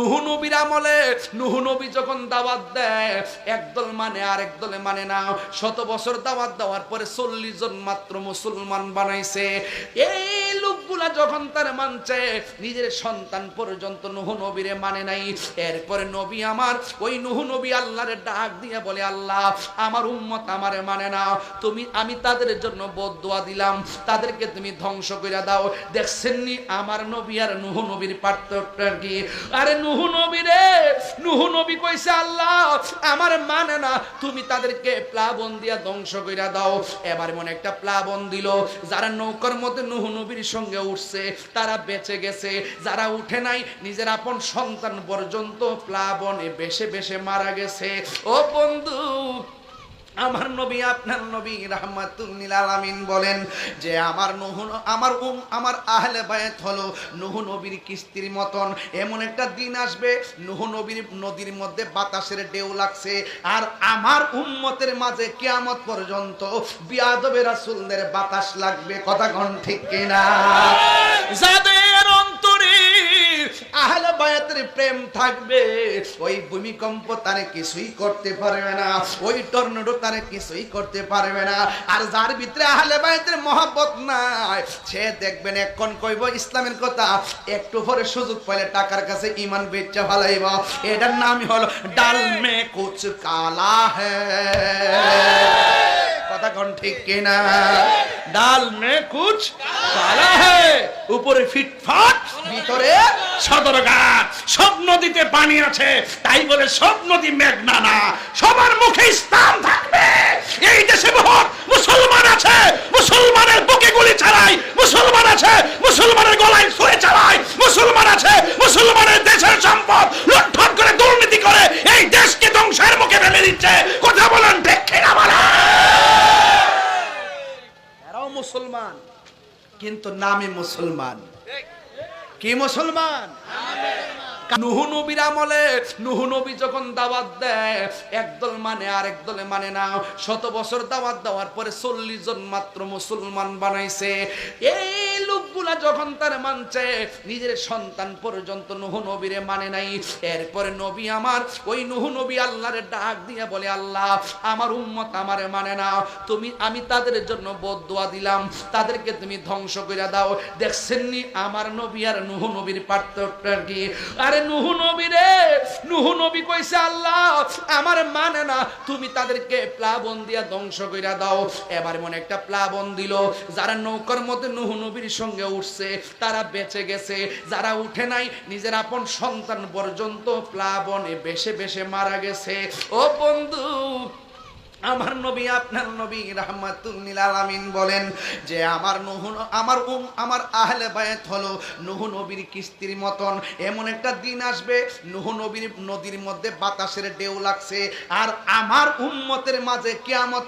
নুহু নবীর আমলে, নুহু নবী যখন দাওয়াত দেয় একদল মানে আর একদলে মানে না। শত বছর দাওয়াত দেওয়ার পরে চল্লিশ জন মাত্র মুসলমান বানাইছে। এই লোকগুলা যখন তার মানছে, নিজের সন্তান পর্যন্ত নুহু নবীরে মানে নাই। এরপরে নবী আমার, ওই নুহু নবী আল্লাহরে ডাক দিয়ে বলে, আল্লাহ, আমার উম্মত আমারে মানে না। তুমি, আমি তাদের জন্য বদুয়া দিলাম। তাদেরকে তুমি ধ্বংস করে দাও। দেখছেন নি আমার নবী আর নুহু নবীর পার্থক্যটা কি? আরে নুহু নবী রে, নুহু নবী কইছে, আল্লাহ, আমার মানে না, তুমি তাদেরকে প্লাবন দিয়া ধ্বংস কইরা দাও। এবার মনে একটা প্লাবন দিল, যারা নৌকার মধ্যে নুহ নবীর সঙ্গে উঠছে, তারা বেঁচে গেছে। যারা উঠে নাই, নিজের আপন সন্তান পর্যন্ত প্লাবনে বেশে বেশে মারা গেছে। ও বন্ধু আমার নবী, আপনার নবী রাহমাতুল্লিল আলামিন বলেন যে আমার নহু, আমার উম, আমার আহলে বায়াত হলো নহু নবীর কিস্তির মতন। এমন একটা দিন আসবে, নহু নবীর নদীর মধ্যে বাতাসের ঢেউ লাগছে। আর আমার উম্মতের মাঝে কিয়ামত পর্যন্ত বিয়াদবে রাসূলদের বাতাস লাগবে। কথা কোন ঠিক কিনা? যাদের আহলে বায়াতের প্রেম থাকবে। ওই ভূমিকম্প তারে কিছুই করতে পারবে না। ওই টর্নেডো তারে কিছুই করতে পারবে না। আর যার ভিতরে আহলে বায়াতের মহব্বত নাই, সে দেখবেন এখন কইব ইসলামের কথা, একটু পরে সুযোগ পাইলে টাকার কাছে ইমান বেচা ভালাইব এটার নামই হলো ডাল মে কুচ কালা হ্যাঁ কথা কোন ঠিক কিনা? ডাল মে কুচ কালা হ্যাঁ উপরে ফিটফাট, ভিতরে সদরঘাট। সব নদীতে পানি আছে, তাই বলে সব নদী মেঘনা না সবার মুখে ইসলাম থাকবে। এই দেশে বহুত মুসলমান আছে, মুসলমানের বুকে গুলি চালায়, মুসলমান আছে, মুসলমানের গলায় ছুঁয়ে চালায়, মুসলমান আছে, মুসলমানের দেশের সম্পদ লুণ্ঠন করে দুর্নীতি করে, এই দেশকে ধ্বংসের মুখে ফেলে দিচ্ছে। কথা বলেন ঠিক কিনা বলেন? মুসলমান। কিন্তু নামে মুসলমান। কি মুসলমান? নুহু নবীর আমলে, নুহু নবী যখন দাওয়াত দেয়, একদল মানে আর দলে মানে না। শত বছর দাওয়াত দেওয়ার পরে চল্লিশ জন মাত্র মুসলমান বানাইছে। এই লোকগুলা যখন তার মানছে, নিজের সন্তান পর্যন্ত নবীরে মানে নাই। এরপরে নবী আমার, ওই নুহু নবী আল্লাহরে ডাক দিয়ে বলে, আল্লাহ, আমার উম্মত আমারে মানে না। তুমি, আমি তাদের জন্য বদুয়া দিলাম। তাদেরকে তুমি ধ্বংস করে দাও। দেখছেন নি আমার নবী আর নুহু নবীর পার্থক্যটা কি? আরে নুহু নবী নুহু নবী কইছে, আল্লাহ, আমার মানে না, তুমি তাদেরকে প্লাবন দিয়া ধ্বংস কইরা দাও। এবার মনে একটা প্লাবন দিল, যারা নৌকার মধ্যে নুহু নবীর সঙ্গে উঠছে, তারা বেঁচে গেছে। যারা উঠে নাই, নিজের আপন সন্তান পর্যন্ত প্লাবনে বেশে বেশে মারা গেছে। ও বন্ধু আমার নবী, আপনার নবী রাহমাতুল্লিল আলামিন বলেন যে আমার নহু, আমার উম, আমার আহলে বায়াত হলো নহু নবীর কিস্তির মতন। এমন একটা দিন আসবে, নহু নবীর নদীর মধ্যে বাতাসের ঢেউ লাগছে। আর আমার উম্মতের মাঝে কিয়ামত